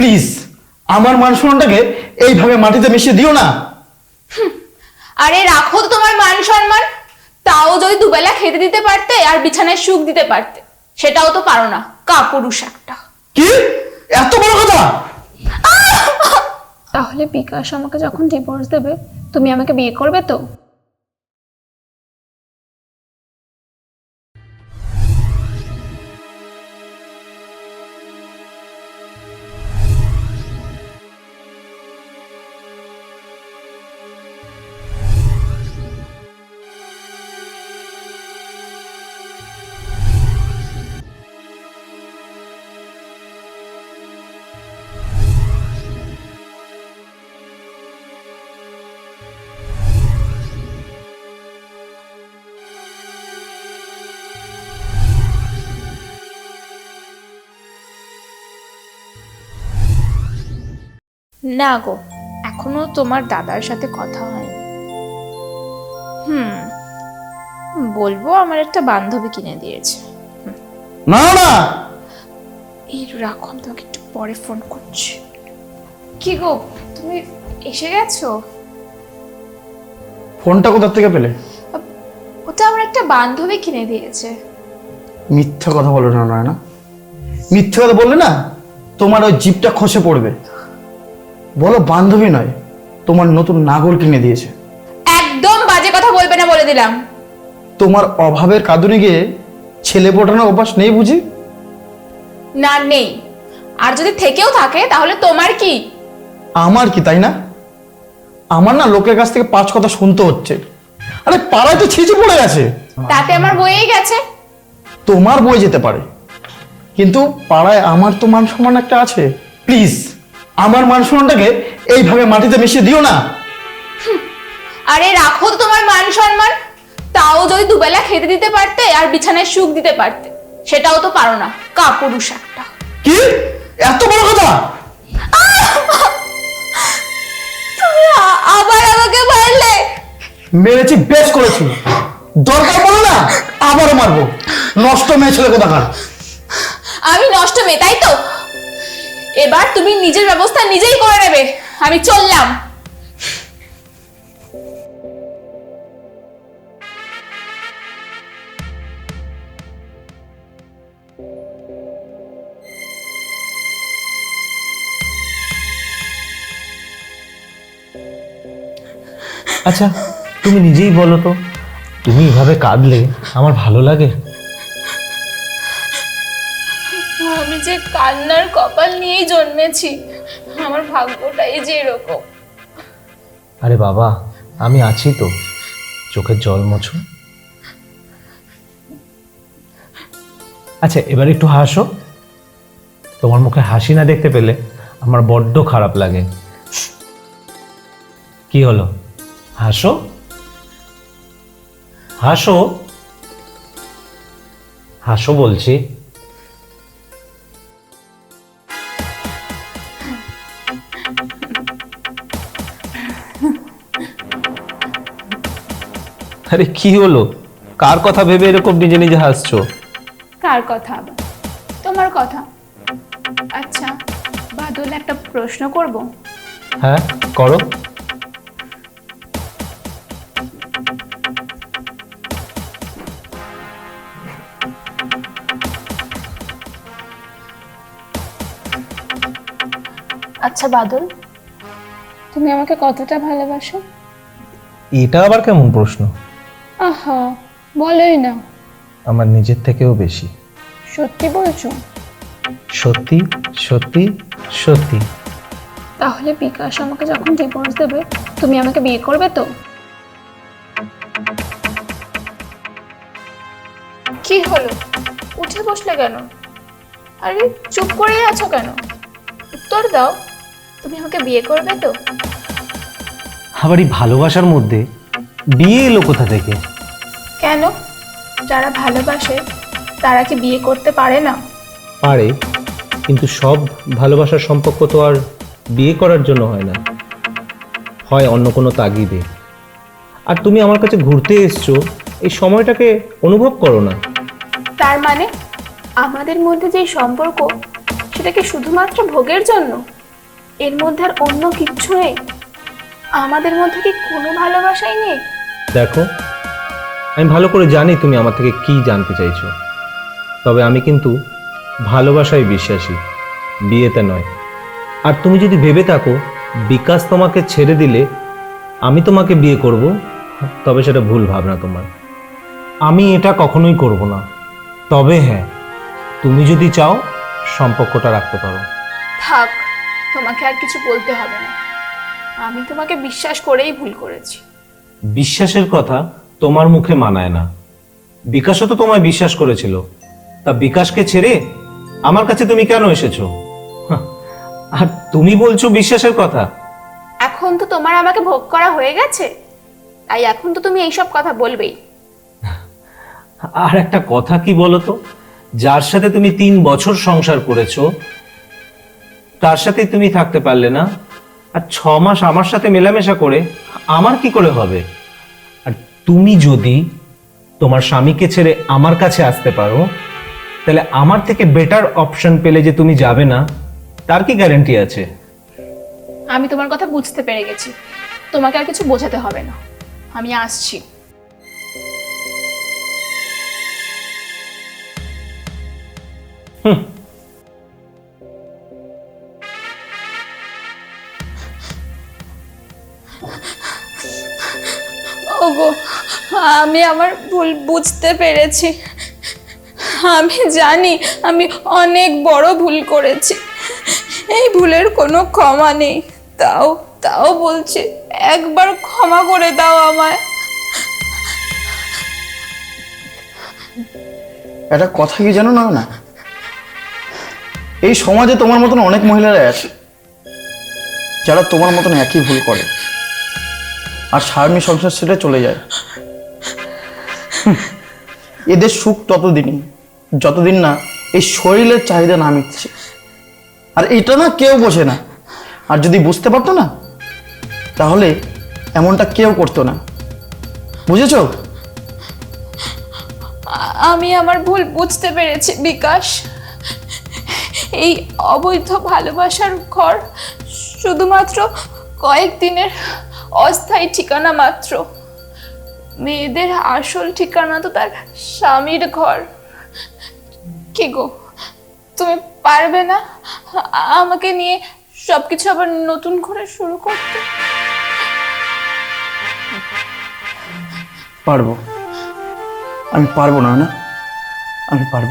Please আমার মান সম্মানটাকে এইভাবে মাটিতে মিশিয়ে দিও না। আরে রাখো তো তোমার মান সম্মান তাও যদি দুবেলা খেতে দিতে পারতে আর বিছানায় সুখ দিতে পারতে সেটাও তো পারো না। কাপুরুষ একটা। কি? এত বড় কথা? তাহলে বিকাশ আমাকে যখন ডিভোর্স দেবে তুমি আমাকে বিয়ে করবে তো? না গো এখনও তোমার দাদার সাথে কথা হয়নি। হুম বলব আমার একটা বান্ধবী কিনে দিয়েছে। না না এই রাখো আমি তোমাকে একটু পরে ফোন করছি। কি গো তুমি এসে গেছো? ফোনটা কোথা থেকে পেলে? ওটা আমার একটা বান্ধবী কিনে দিয়েছে। মিথ্যা কথা বলো না নয় না মিথ্যা কথা বললে না তোমার ওই জিপটা খসে পড়বে। বলো বান্ধবী নয় তোমার নতুন নাগর কিনে দিয়েছে। একদম বাজে কথা বলবে না বলে দিলাম। তোমার অভাবের কাঁদুনে গিয়ে ছেলে পটানোর অভ্যাস নেই বুঝি? না নেই। আর যদি থেকেও থাকে তাহলে তোমার কি? আমার কি তাই না? আমার না লোকের কাছ থেকে পাঁচ কথা শুনতে হচ্ছে। আরে পাড়ায় তো ছিঁচে পড়ে গেছে। তাতে আমার বইয়েই গেছে। তোমার বই যেতে পারে। কিন্তু পাড়ায় আমার তো মান সম্মান একটা আছে। প্লিজ আমার মান সম্মানটাকে এইভাবে মাটিতে মিশিয়ে দিও না। আরে রাখো তো তোমার মান সম্মান। তাও যদি দুবেলা খেতে দিতে পারতে আর বিছানায় সুখ দিতে পারতে সেটাও তো পারো না। কাপুরুষ একটা। কি? এত বড় কথা? তুমি আবার আমাকে মারলে। মেরেছি বেশ করেছি। দরকার পড়ে না আবারও মারবো। নষ্ট মেয়ে ছেলে কোথাকার? আমি নষ্ট মেয়ে তাই তো? এবার তুমি নিজের ব্যবস্থা নিজেই করে নেবে। আমি চললাম। আচ্ছা তুমি নিজেই বলো তো। তুমি এভাবে কাঁদলে আমার ভালো লাগে? আমি যে কান্নার কপাল নিয়েই জন্মেছি, আমার ভাগ্যটাই যে এরকম। আরে বাবা, আমি আছি তো। চোখের জল মোছো। আচ্ছা এবার একটু হাসো। তোমার মুখে হাসি না দেখতে পেলে আমার বড্ড খারাপ লাগে। কি হলো? হাসো? হাসো? হাসো বলছি। আরে কি হলো? কার কথা ভেবে এরকম নিজে নিজে হাসছো? কার কথা? আবার তোমার কথা। আচ্ছা বাদল একটা প্রশ্ন করব? হ্যাঁ করো। আচ্ছা বাদল তুমি আমাকে কতটা ভালোবাসো? এটা আবার কেমন প্রশ্ন? আহা বলোই না। আমার নিজের থেকেও বেশি। সত্যি বলছো? সত্যি সত্যি সত্যি। তাহলে বিকাশ আমাকে যখন ডিভোর্স দেবে তুমি আমাকে বিয়ে করবে তো? কি হলো? উঠে বসলে কেন? আরে চুপ করেই আছো কেন? উত্তর দাও তুমি আমাকে বিয়ে করবে তো? আবার এই ভালোবাসার মধ্যে বিয়ে এলো কোথা থেকে? কেন? যারা ভালোবাসে তারা কি বিয়ে করতে পারে না? পারে কিন্তু সব ভালোবাসার সম্পর্ক তো আর বিয়ে করার জন্য হয় না। হয় অন্য কোনো তাগিদে। আর তুমি আমার কাছে ঘুরতে এসছো এই সময়টাকে অনুভব করো না। তার মানে? আমাদের মধ্যে যে সম্পর্ক সেটা কি শুধুমাত্র ভোগের জন্য? এর মধ্যে আর অন্য কিচ্ছু নেই? আমাদের মধ্যে কি কোনো ভালোবাসাই নেই? দেখো আমি ভালো করে জানি তুমি আমার থেকে কি জানতে চাইছো। তবে আমি কিন্তু ভালোবাসায় বিশ্বাসী বিয়েতে নয়। আর তুমি যদি ভেবে থাকো বিকাশ তোমাকে ছেড়ে দিলে আমি তোমাকে বিয়ে করব তবে সেটা ভুল ভাবনা তোমার। আমি এটা কখনোই করব না। তবে হ্যাঁ তুমি যদি চাও সম্পর্কটা রাখতে পারো। থাক তোমাকে আর কিছু বলতে হবে না। আমি তোমাকে বিশ্বাস করেই ভুল করেছি। বিশ্বাসের কথা তোমার মুখে মানায় না। বিকাশও তো তোমায় বিশ্বাস করেছিল। তা বিকাশকে ছেড়ে আমার কাছে তুমি কেন এসেছ? আর তুমি বলছো বিশ্বাসের কথা। এখন তো তোমার আমাকে ভোগ করা হয়ে গেছে। তাই এখন তো তুমি এইসব কথা বলবেই। আর একটা কথা কি বলো তো যার সাথে তুমি তিন বছর সংসার করেছ তার সাথে তুমি থাকতে পারলে না। আর ছ মাস আমার সাথে মেলামেশা করে আমার কি করে হবে? তুমি যদি তোমার স্বামীকে ছেড়ে আমার কাছে আসতে পারো তাহলে আমার থেকে বেটার অপশন পেলে যে তুমি যাবে না তার কি গ্যারান্টি আছে? আমি তোমার কথা বুঝতে পেরে গেছি। তোমাকে আর কিছু বোঝাতে হবে না। আমি আসছি। ওগো, আমি আমার ভুল বুঝতে পেরেছি। আমি জানি আমি অনেক বড় ভুল করেছি। এই ভুলের কোনো ক্ষমা নেই। তাও তাও বলছি, একবার ক্ষমা করে দাও আমায়। একটা কথা কি জানো না না? এই সমাজে তোমার মতন অনেক মহিলারা আছে, যারা তোমার মতন একই ভুল করে। আর স্বামী সংসার ছেড়ে চলে যায়। এদের সুখ ততদিনই, যতদিন না এই শরীরের চাহিদা না মিটছে। আর এটা না কেউ বোঝে না। আর যদি বুঝতে পারতো না, তাহলে এমনটা কেউ করতো না। বুঝেছ? আমি আমার ভুল বুঝতে পেরেছি, বিকাশ। এই অবৈধ ভালোবাসার ঘর শুধুমাত্র কয়েকদিনের অস্থায়ী ঠিকানা মাত্র। মেয়েদের আসল ঠিকানা তো তার স্বামীর ঘর। কি গো, তুমি পারবে না? আমাকে নিয়ে সবকিছু আবার নতুন করে শুরু করতে? পারব। আমি পারব না না? আমি পারব।